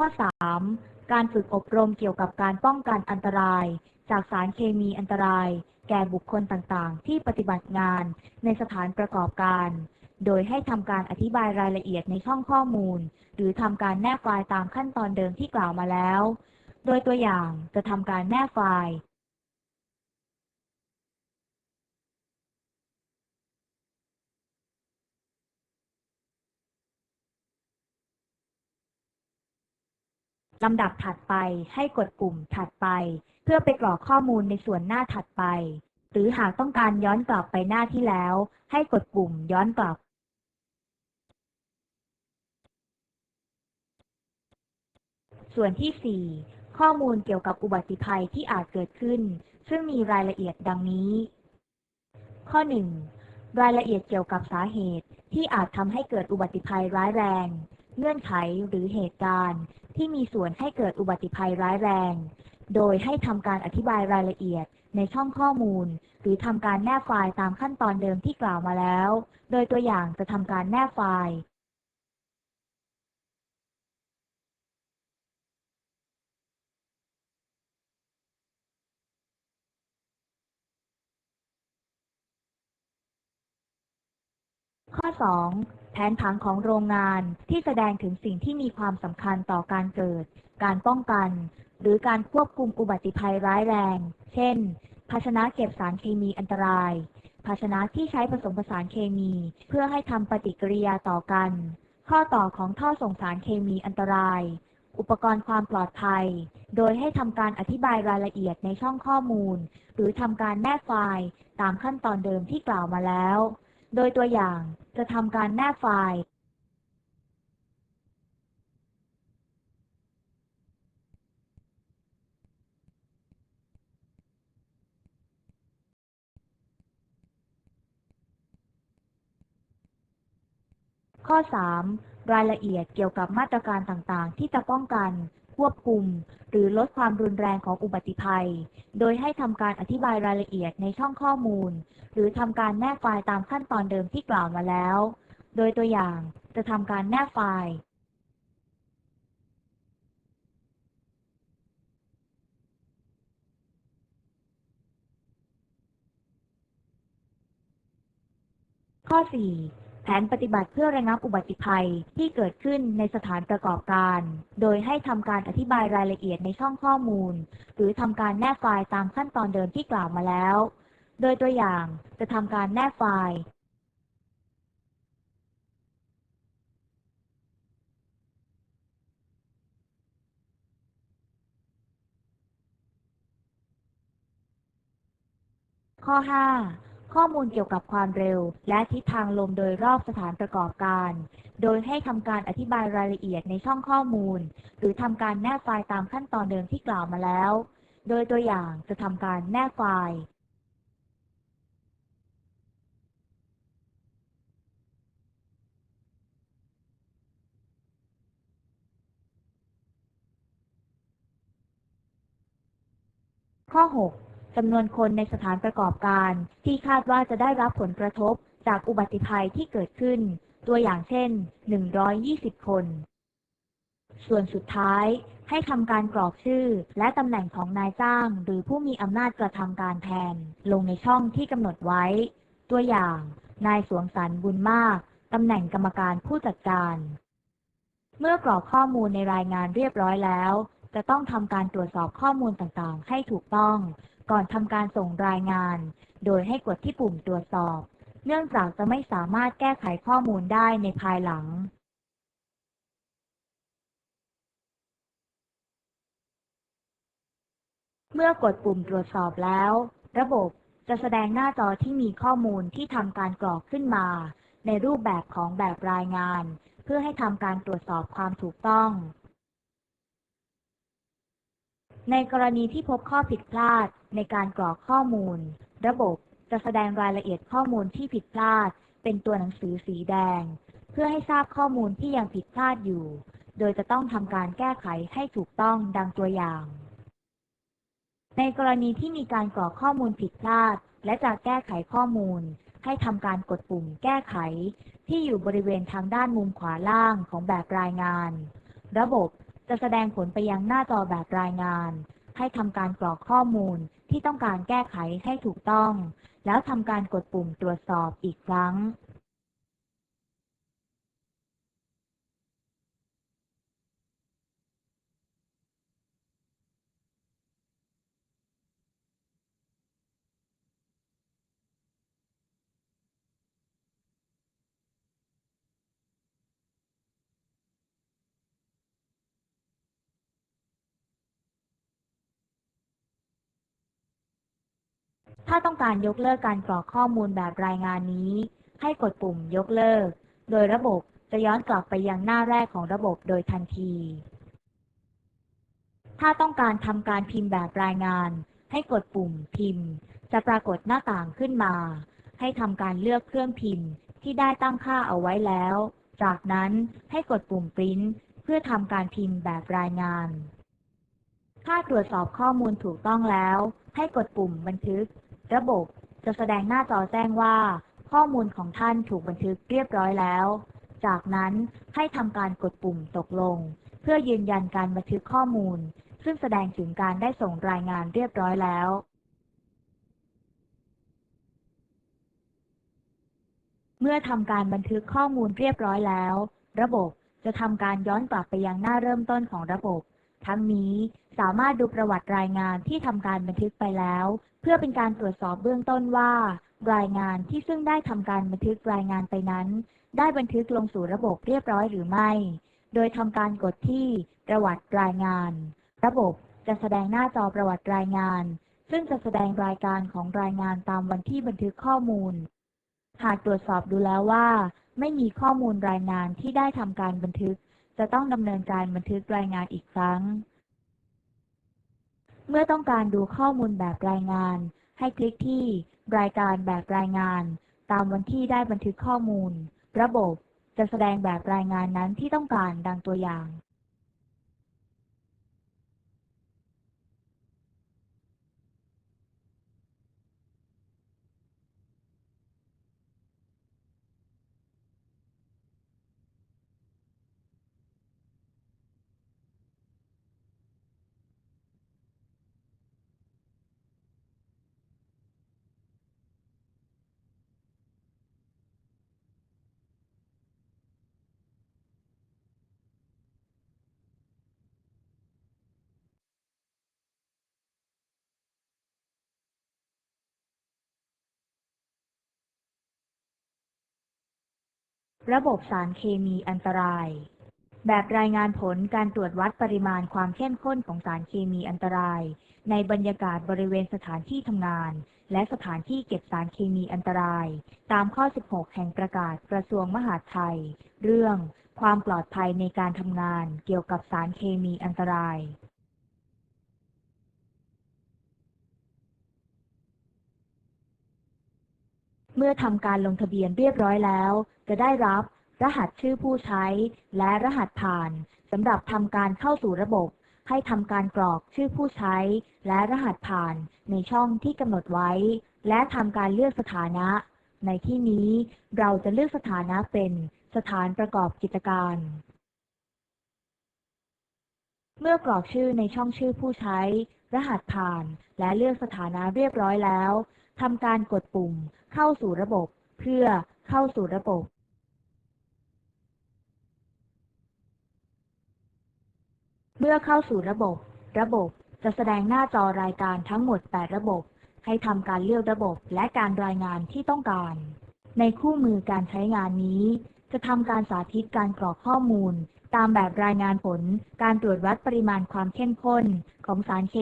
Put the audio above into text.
ข้อ 3 การฝึกอบรมเกี่ยวกับการป้องกันอันตราย จากสารเคมีอันตราย แก่บุคคลต่างๆ ที่ปฏิบัติงานในสถานประกอบการ โดยให้ทำการอธิบายรายละเอียดในช่องข้อมูล หรือทำการแนบไฟล์ตามขั้นตอนเดิมที่กล่าวมาแล้ว โดยตัวอย่างจะทำการแนบไฟล์ ลำดับถัดไปให้กดปุ่มถัดไป เพื่อไปกรอกข้อมูลในส่วนหน้าถัดไป หรือหากต้องการย้อนกลับไปหน้าที่แล้ว ให้กดปุ่มย้อนกลับ ส่วนที่ 4 ข้อมูลเกี่ยวกับอุบัติภัยที่อาจเกิดขึ้น ซึ่งมีรายละเอียดดังนี้ ข้อ 1 รายละเอียดเกี่ยวกับสาเหตุที่อาจทำให้เกิดอุบัติภัยร้ายแรง เงื่อนไขหรือเหตุการณ์ที่มีส่วนให้เกิดอุบัติภัยร้ายแรง โดยให้ทำการอธิบายรายละเอียดในช่องข้อมูล หรือทำการแนบไฟล์ตามขั้นตอนเดิมที่กล่าวมาแล้ว โดยตัวอย่างจะทำการแนบไฟล์ ข้ อ 2 แผนผังของโรงงานที่แสดงถึงสิ่งที่มีความสำคัญต่อการเกิด การป้องกัน หรือการควบคุมอุบัติภัยร้ายแรง เช่น ภาชนะเก็บสารเคมีอันตราย ภาชนะที่ใช้ผสมผสานเคมี เพื่อให้ทำปฏิกิริยาต่อกัน ข้อต่อของท่อส่งสารเคมีอันตราย อุปกรณ์ความปลอดภัย โดยให้ทำการอธิบายรายละเอียดในช่องข้อมูล หรือทำการแนบไฟล์ ตามขั้นตอนเดิมที่กล่าวมาแล้ว โดยตัวอย่างจะทำการแนบไฟล์ ข้อ 3 รายละเอียดเกี่ยวกับมาตรการต่างๆ ที่จะป้องกัน ควบคุม หรือลดความรุนแรงของอุบัติภัย โดยให้ทำการอธิบายรายละเอียดในช่องข้อมูล หรือทำการแนบไฟล์ตามขั้นตอนเดิมที่กล่าวมาแล้ว โดยตัวอย่างจะทำการแนบไฟล์ข้อ 4 นปฏิบัติเพื่อระงับอุบัติภัยที่เกิดขึ้นในสถานประกอบการ โดยให้ทำการอธิบายรายละเอียดในช่องข้อมูล หรือทำการแนบไฟล์ตามขั้นตอนเดิมที่กล่าวมาแล้ว โดยตัวอย่างจะทำการแนบไฟล์ข้อ 5 ข้อมูลเกี่ยวกับความเร็ว และทิศทางลมโดยรอบสถานประกอบการ โดยให้ทำการอธิบายรายละเอียดในช่องข้อมูล หรือทำการแนบไฟล์ตามขั้นตอนเดิมที่กล่าวมาแล้ว โดยตัวอย่างจะทำการแนบไฟล์ข้อ 6 จำนวนคนในสถานประกอบการ ที่คาดว่าจะได้รับผลกระทบจากอุบัติภัยที่เกิดขึ้น ตัวอย่างเช่น 120 คน ส่วนสุดท้ายให้ทำการกรอกชื่อ และตำแหน่งของนายจ้าง หรือผู้มีอำนาจกระทำการแทน ลงในช่องที่กำหนดไว้ ตัวอย่าง นายสวงสรรค์บุญมากตำแหน่งกรรมการผู้จัดการ เมื่อกรอกข้อมูลในรายงานเรียบร้อยแล้ว จะต้องทำการตรวจสอบข้อมูลต่างๆ ให้ถูกต้อง ก่อนทำการส่งรายงาน โดยให้กดที่ปุ่มตรวจสอบ เนื่องจากจะไม่สามารถแก้ไขข้อมูลได้ในภายหลัง เมื่อกดปุ่มตรวจสอบแล้ว ระบบจะแสดงหน้าจอที่มีข้อมูลที่ทำการกรอกขึ้นมา ในรูปแบบของแบบรายงาน เพื่อให้ทำการตรวจสอบความถูกต้องในกรณีที่พบข้อผิดพลาด ในการกรอกข้อมูล ระบบจะแสดงรายละเอียดข้อมูลที่ผิดพลาด เป็นตัวหนังสือสีแดง เพื่อให้ทราบข้อมูลที่ยังผิดพลาดอยู่ โดยจะต้องทำการแก้ไขให้ถูกต้องดังตัวอย่าง ในกรณีที่มีการกรอกข้อมูลผิดพลาด และจะแก้ไขข้อมูล ให้ทำการกดปุ่มแก้ไข ที่อยู่บริเวณทางด้านมุมขวาล่างของแบบรายงาน ระบบจะแสดงผลไปยังหน้าจอแบบรายงาน ให้ทำการกรอกข้อมูลที่ต้องการแก้ไขให้ถูกต้อง แล้วทำการกดปุ่มตรวจสอบอีกครั้ง ถ้าต้องการยกเลิกการกรอกข้อมูลแบบรายงานนี้ ให้กดปุ่มยกเลิก โดยระบบจะย้อนกลับไปยังหน้าแรกของระบบโดยทันที ถ้าต้องการทำการพิมพ์แบบรายงาน ให้กดปุ่มพิมพ์ จะปรากฏหน้าต่างขึ้นมา ให้ทำการเลือกเครื่องพิมพ์ที่ได้ตั้งค่าเอาไว้แล้ว จากนั้นให้กดปุ่มปริ้นเพื่อทำการพิมพ์แบบรายงาน ถ้าตรวจสอบข้อมูลถูกต้องแล้ว ให้กดปุ่มบันทึก ระบบจะแสดงหน้าจอแจ้งว่า ข้อมูลของท่านถูกบันทึกเรียบร้อยแล้ว จากนั้นให้ทำการกดปุ่มตกลง เพื่อยืนยันการบันทึกข้อมูล ซึ่งแสดงถึงการได้ส่งรายงานเรียบร้อยแล้วเมื่อทำการบันทึกข้อมูลเรียบร้อยแล้ว ระบบจะทำการย้อนกลับไปยังหน้าเริ่มต้นของระบบ ทั้งนี้สามารถดูประวัติรายงานที่ทำการบันทึกไปแล้ว เพื่อเป็นการตรวจสอบเบื้องต้นว่า รายงานที่ซึ่งได้ทำการบันทึกรายงานไปนั้น ได้บันทึกลงสู่ระบบเรียบร้อยหรือไม่ โดยทำการกดที่ประวัติรายงาน ระบบจะแสดงหน้าจอประวัติรายงาน ซึ่งจะแสดงรายการของรายงานตามวันที่บันทึกข้อมูล หากตรวจสอบดูแล้วว่า ไม่มีข้อมูลรายงานที่ได้ทำการบันทึก จะต้องดำเนินการบันทึกรายงานอีกครั้ง เมื่อต้องการดูข้อมูลแบบรายงาน ให้คลิกที่ รายการแบบรายงาน ตามวันที่ได้บันทึกข้อมูล ระบบจะแสดงแบบรายงานนั้นที่ต้องการดังตัวอย่าง ระบบสารเคมีอันตราย แบบรายงานผลการตรวจวัดปริมาณความเข้มข้นของสารเคมีอันตราย ในบรรยากาศบริเวณสถานที่ทำงาน และสถานที่เก็บสารเคมีอันตราย ตามข้อ 16 แห่งประกาศกระทรวงมหาดไทย เรื่อง ความปลอดภัยในการทำงานเกี่ยวกับสารเคมีอันตราย เมื่อทำการลงทะเบียนเรียบร้อยแล้ว จะได้รับ รหัสชื่อผู้ใช้ และรหัสผ่านสำหรับทำการเข้าสู่ระบบ ให้ทำการกรอกชื่อผู้ใช้ และรหัสผ่านในช่องที่กำหนดไว้ และทำการเลือกสถานะ ในที่นี้เราจะเลือกสถานะเป็นสถานประกอบกิจการ เมื่อกรอกชื่อในช่องชื่อผู้ใช้ รหัสผ่าน และเลือกสถานะเรียบร้อยแล้ว ทำการกดปุ่ม เข้าสู่ระบบ เพื่อเข้าสู่ระบบ เมื่อเข้าสู่ระบบ ระบบจะแสดงหน้าจอรายการทั้งหมด 8 ระบบ ให้ทำการเลือกระบบและการรายงานที่ต้องการ ในคู่มือการใช้งานนี้ จะทำการสาธิตการกรอกข้อมูล ตามแบบรายงานผล การตรวจวัดปริมาณความเข้มข้นของสารเค